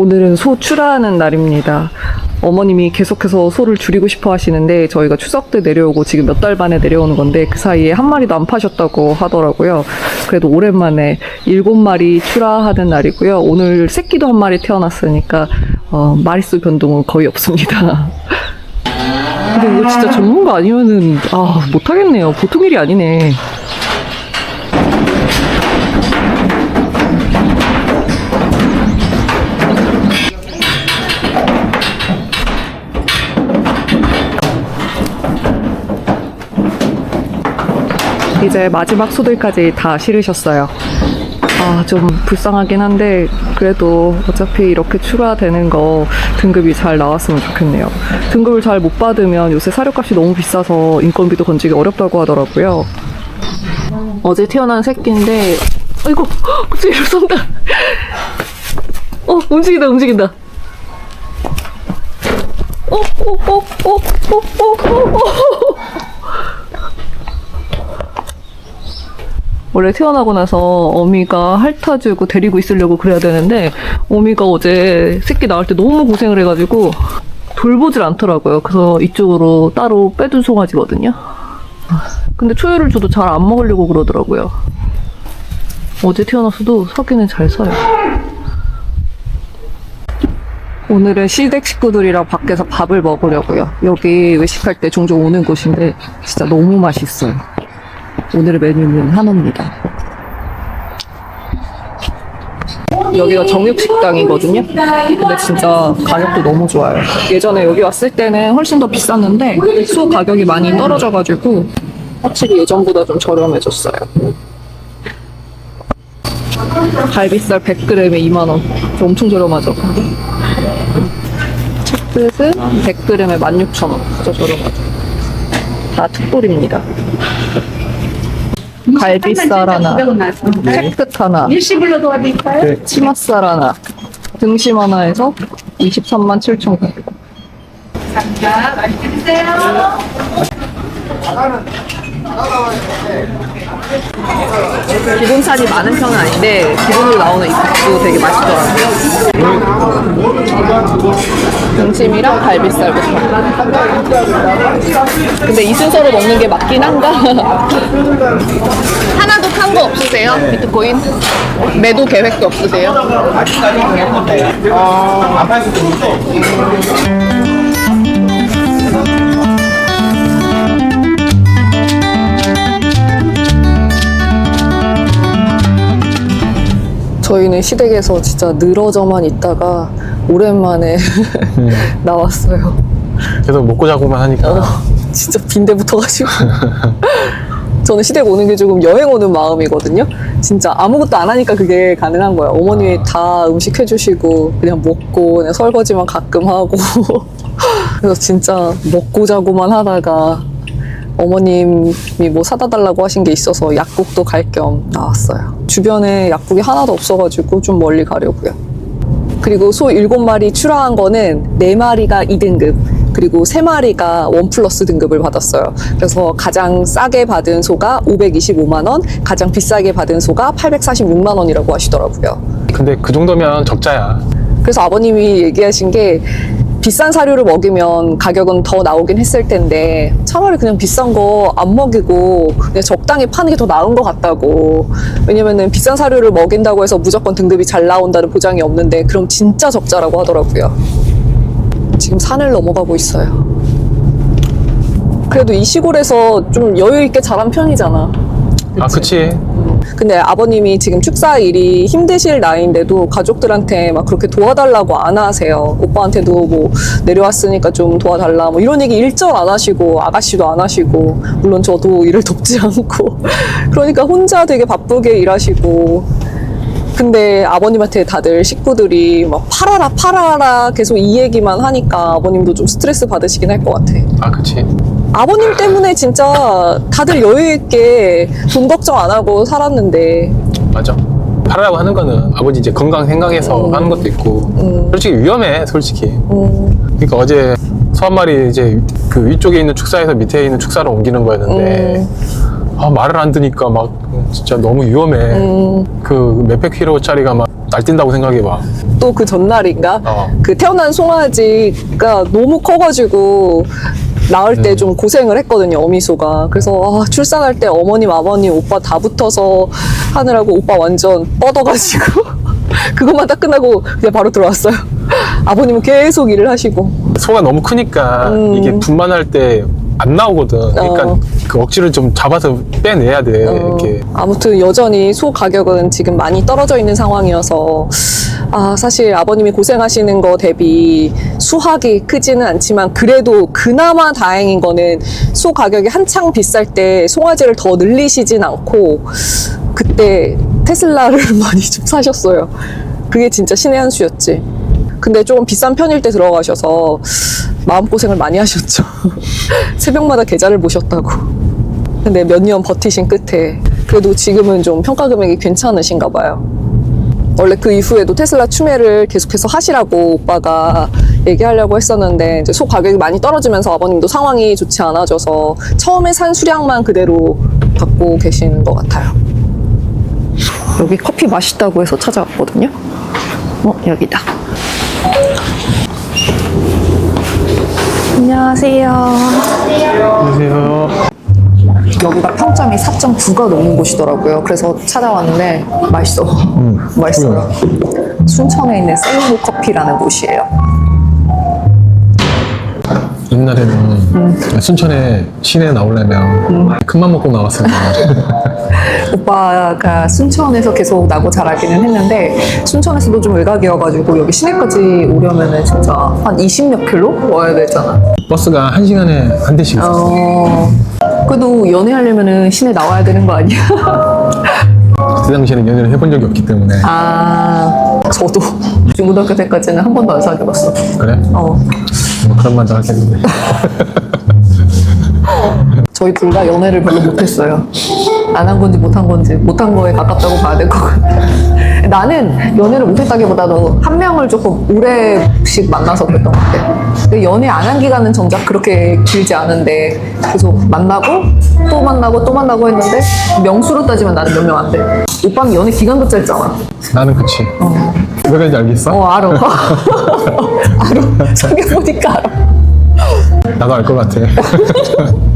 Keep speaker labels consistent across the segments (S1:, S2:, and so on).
S1: 오늘은 소 출하하는 날입니다. 어머님이 계속해서 소를 줄이고 싶어 하시는데 저희가 추석 때 내려오고 지금 몇 달 만에 내려오는 건데 그 사이에 한 마리도 안 파셨다고 하더라고요. 그래도 오랜만에 일곱 마리 출하하는 날이고요. 오늘 새끼도 한 마리 태어났으니까 어, 마리수 변동은 거의 없습니다. 근데 이거 진짜 전문가 아니면은 아 못하겠네요. 보통 일이 아니네. 이제 마지막 소들까지 다 실으셨어요. 아, 좀 불쌍하긴 한데, 그래도 어차피 이렇게 추가되는 거 등급이 잘 나왔으면 좋겠네요. 등급을 잘 못 받으면 요새 사료값이 너무 비싸서 인건비도 건지기 어렵다고 하더라고요. 어제 태어난 새끼인데, 아이고, 갑자기 일어선다. 어, 움직인다, 움직인다. 어, 어, 어, 어, 어, 어, 어, 어. 원래 태어나고 나서 어미가 핥아주고 데리고 있으려고 그래야 되는데 어미가 어제 새끼 낳을 때 너무 고생을 해가지고 돌보질 않더라고요. 그래서 이쪽으로 따로 빼둔 송아지거든요. 근데 초유를 줘도 잘 안 먹으려고 그러더라고요. 어제 태어났어도 서기는 잘 서요. 오늘은 시댁 식구들이랑 밖에서 밥을 먹으려고요. 여기 외식할 때 종종 오는 곳인데 진짜 너무 맛있어요. 오늘의 메뉴는 한우입니다. 여기가 정육식당이거든요. 근데 진짜 가격도 너무 좋아요. 예전에 여기 왔을 때는 훨씬 더 비쌌는데 소 가격이 많이 떨어져가지고 확실히 예전보다 좀 저렴해졌어요. 갈비살 100g에 2만원. 엄청 저렴하죠? 챗끝은 100g에 16,000원. 진짜 저렴하죠. 다 특불입니다. 갈비살 하나, 채끝 하나,
S2: 일시불로 도와드릴까요?
S1: 치맛살 하나, 등심 하나에서 23만 7천 원.
S2: 자, 맛있게 드세요.
S1: 기본살이 많은 편은 아닌데 기본으로 나오는 이 국도 되게 맛있더라고요. 등심이랑 갈비살부터. 근데 이 순서로 먹는 게 맞긴 한가? 하나도 칸 거 없으세요? 비트코인? 매도 계획도 없으세요? 저희는 시댁에서 진짜 늘어져만 있다가 오랜만에 나왔어요.
S3: 계속 먹고 자고만 하니까
S1: 어, 진짜 빈대 붙어가지고. 저는 시댁 오는 게 조금 여행 오는 마음이거든요. 진짜 아무것도 안 하니까 그게 가능한 거예요. 어머님이 다 음식 해주시고 그냥 먹고 그냥 설거지만 가끔 하고. 그래서 진짜 먹고 자고만 하다가 어머님이 뭐 사다 달라고 하신 게 있어서 약국도 갈 겸 나왔어요. 주변에 약국이 하나도 없어가지고 좀 멀리 가려고요. 그리고 소 7마리 출하한 거는 4마리가 2등급, 그리고 3마리가 원 플러스 등급을 받았어요. 그래서 가장 싸게 받은 소가 525만원, 가장 비싸게 받은 소가 846만원이라고 하시더라고요.
S3: 근데 그 정도면 적자야
S1: 그래서 아버님이 얘기하신 게 비싼 사료를 먹이면 가격은 더 나오긴 했을 텐데 차라리 그냥 비싼 거 안 먹이고 그냥 적당히 파는 게 더 나은 것 같다고. 왜냐면은 비싼 사료를 먹인다고 해서 무조건 등급이 잘 나온다는 보장이 없는데 그럼 진짜 적자라고 하더라고요. 지금 산을 넘어가고 있어요. 그래도 이 시골에서 좀 여유 있게 자란 편이잖아.
S3: 아 그치
S1: 근데 아버님이 지금 축사 일이 힘드실 나이인데도 가족들한테 막 그렇게 도와달라고 안 하세요. 오빠한테도 뭐 내려왔으니까 좀 도와달라 뭐 이런 얘기 일절 안 하시고 아가씨도 안 하시고 물론 저도 일을 돕지 않고 그러니까 혼자 되게 바쁘게 일하시고 근데 아버님한테 다들 식구들이 막 팔아라 팔아라 계속 이 얘기만 하니까 아버님도 좀 스트레스 받으시긴 할 것 같아.
S3: 아 그치
S1: 아버님 때문에 진짜 다들 여유 있게 돈 걱정 안 하고 살았는데.
S3: 맞아. 팔으라고 하는 거는 아버지 이제 건강 생각해서
S1: 음.
S3: 하는 것도 있고.
S1: 음.
S3: 솔직히 위험해 솔직히.
S1: 음,
S3: 그러니까 어제 소 한 마리 이제 그 위쪽에 있는 축사에서 밑에 있는 축사로 옮기는 거였는데 아 말을 안 듣니까 막 진짜 너무 위험해.
S1: 음,
S3: 그 몇백 킬로짜리가 막 날뛴다고 생각해봐.
S1: 또 그 전날인가?
S3: 어.
S1: 그 태어난 송아지가 너무 커가지고 낳을 때 좀 고생을 했거든요 어미소가. 그래서 아, 출산할 때 어머님 아버님 오빠 다 붙어서 하느라고 오빠 완전 뻗어가지고 그것만 딱 끝나고 그냥 바로 들어왔어요. 아버님은 계속 일을 하시고.
S3: 소가 너무 크니까 이게 분만할 때 안 나오거든. 그러니까
S1: 음. 어.
S3: 그 억지를 좀 잡아서 빼내야 돼. 이렇게.
S1: 아무튼 여전히 소 가격은 지금 많이 떨어져 있는 상황이어서 아 사실 아버님이 고생하시는 거 대비 수확이 크지는 않지만 그래도 그나마 다행인 거는 소 가격이 한창 비쌀 때 송아지를 더 늘리시진 않고 그때 테슬라를 많이 좀 사셨어요. 그게 진짜 신의 한 수였지. 근데 조금 비싼 편일 때 들어가셔서 마음고생을 많이 하셨죠. 새벽마다 계좌를 보셨다고. 근데 몇 년 버티신 끝에 그래도 지금은 좀 평가 금액이 괜찮으신가 봐요. 원래 그 이후에도 테슬라 추매를 계속해서 하시라고 오빠가 얘기하려고 했었는데 이제 소 가격이 많이 떨어지면서 아버님도 상황이 좋지 않아져서 처음에 산 수량만 그대로 갖고 계시는 것 같아요. 여기 커피 맛있다고 해서 찾아왔거든요. 어, 여기다. 안녕하세요.
S3: 안녕하세요.
S1: 여기가 평점이 4.9가 넘는 곳이더라고요. 그래서 찾아왔는데 맛있어. 맛있어요. 순천에 있는 세이브 커피라는 곳이에요.
S3: 옛날에는 순천에 시내 나오려면 큰맘 먹고 나왔어요.
S1: 오빠가 순천에서 계속 나고 자라기는 했는데 순천에서도 좀 외곽이어가지고 여기 시내까지 오려면은 진짜 한 20몇 킬로 와야 되잖아.
S3: 버스가 한 시간에 한 대씩 있었어.
S1: 어. 그래도 연애하려면은 시내 나와야 되는 거 아니야?
S3: 그때 당시에는 연애를 해본 적이 없기 때문에.
S1: 아, 저도 중고등학교 때까지는 한 번도 안 사귀었어.
S3: 그래?
S1: 어.
S3: 뭐 그런 말도 하겠는데.
S1: 저희 둘 다 연애를 별로 못했어요. 안 한 건지 못한 건지 못한 거에 가깝다고 봐야 될 것 같아. 나는 연애를 못했다기보다도 한 명을 조금 오래씩 만나서 그랬던 것 같아. 근데 연애 안 한 기간은 정작 그렇게 길지 않은데 계속 만나고 또 만나고 또 만나고 했는데 명수로 따지면 나는 몇 명 안 돼. 오빠는 연애 기간도 짧잖아.
S3: 나는 그치. 왜 그런지 알겠어?
S1: 어 알아. 알아. 생각해보니까 알아.
S3: 나도 알 것 같아.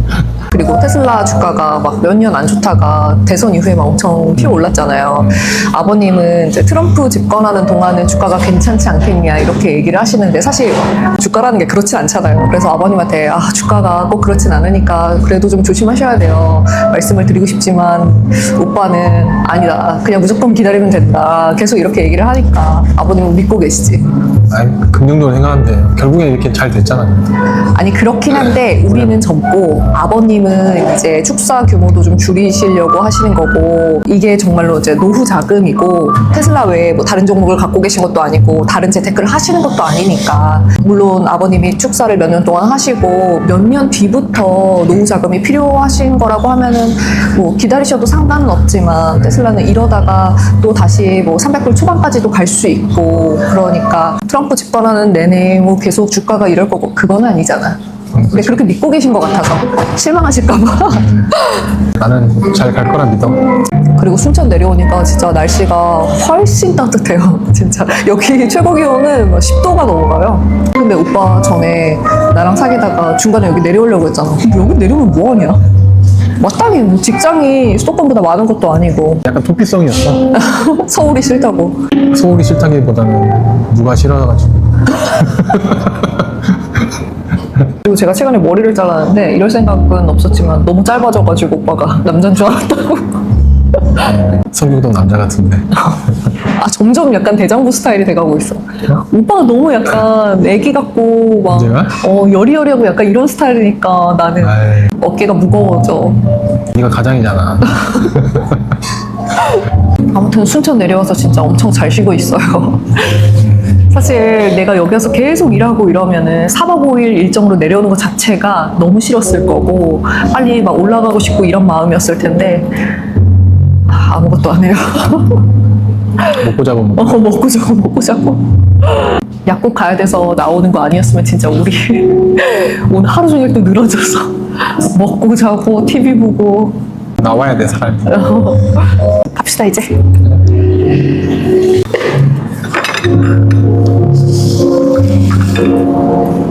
S1: 그리고 테슬라 주가가 막 몇 년 안 좋다가 대선 이후에 막 엄청 피어 올랐잖아요. 아버님은 이제 트럼프 집권하는 동안은 주가가 괜찮지 않겠냐 이렇게 얘기를 하시는데 사실 주가라는 게 그렇진 않잖아요. 그래서 아버님한테 아 주가가 꼭 그렇진 않으니까 그래도 좀 조심하셔야 돼요. 말씀을 드리고 싶지만 오빠는 아니다. 그냥 무조건 기다리면 된다. 계속 이렇게 얘기를 하니까 아버님은 믿고 계시지.
S3: 아니, 긍정적으로 생각하는데 결국엔 이렇게 잘 됐잖아.
S1: 아니 그렇긴 한데 우리는 젊고 아버님은 이제 축사 규모도 좀 줄이시려고 하시는 거고 이게 정말로 이제 노후 자금이고 테슬라 외에 뭐 다른 종목을 갖고 계신 것도 아니고 다른 재테크를 하시는 것도 아니니까 물론 아버님이 축사를 몇 년 동안 하시고 몇 년 뒤부터 노후 자금이 필요하신 거라고 하면은 뭐 기다리셔도 상관은 없지만 테슬라는 이러다가 또 다시 뭐 300불 초반까지도 갈 수 있고 그러니까 트럼프 집권하는 내내 뭐 계속 주가가 이럴 거고 그건 아니잖아. 근데 그렇게 믿고 계신 것 같아서 실망하실까봐.
S3: 나는 잘 갈 거라 믿어.
S1: 그리고 순천 내려오니까 진짜 날씨가 훨씬 따뜻해요. 진짜 여기 최고 기온은 막 10도가 넘어가요. 근데 오빠 전에 나랑 사귀다가 중간에 여기 내려오려고 했잖아. 근데 여기 내려오면 뭐하냐? 마땅히 뭐 직장이 수도권보다 많은 것도 아니고
S3: 약간 도피성이었어.
S1: 서울이 싫다고.
S3: 소고기 싫다기보다는 누가 싫어가지고.
S1: 그리고 제가 최근에 머리를 잘랐는데 이럴 생각은 없었지만 너무 짧아져가지고 오빠가 남자인 줄 알았다고.
S3: 성격도 남자 같은데.
S1: 아 점점 약간 대장부 스타일이 돼가고 있어. 오빠가 너무 약간 애기 같고 막
S3: 언제가?
S1: 어, 여리여리하고 약간 이런 스타일이니까 나는
S3: 아이,
S1: 어깨가 무거워져.
S3: 네가 가장이잖아.
S1: 아무튼 순천 내려와서 진짜 엄청 잘 쉬고 있어요. 사실 내가 여기 와서 계속 일하고 이러면은 4박 5일 일정으로 내려오는 것 자체가 너무 싫었을 거고 빨리 막 올라가고 싶고 이런 마음이었을 텐데 아, 아무것도 안 해요.
S3: 먹고 잡아 먹고.
S1: 어, 먹고 자고 먹고 자고. 약국 가야 돼서 나오는 거 아니었으면 진짜 우리 오늘 하루 종일 또 늘어져서 먹고 자고 TV 보고
S3: 나와야 돼, 사람이.
S1: 갑시다 이제. Selamun Aleyküm.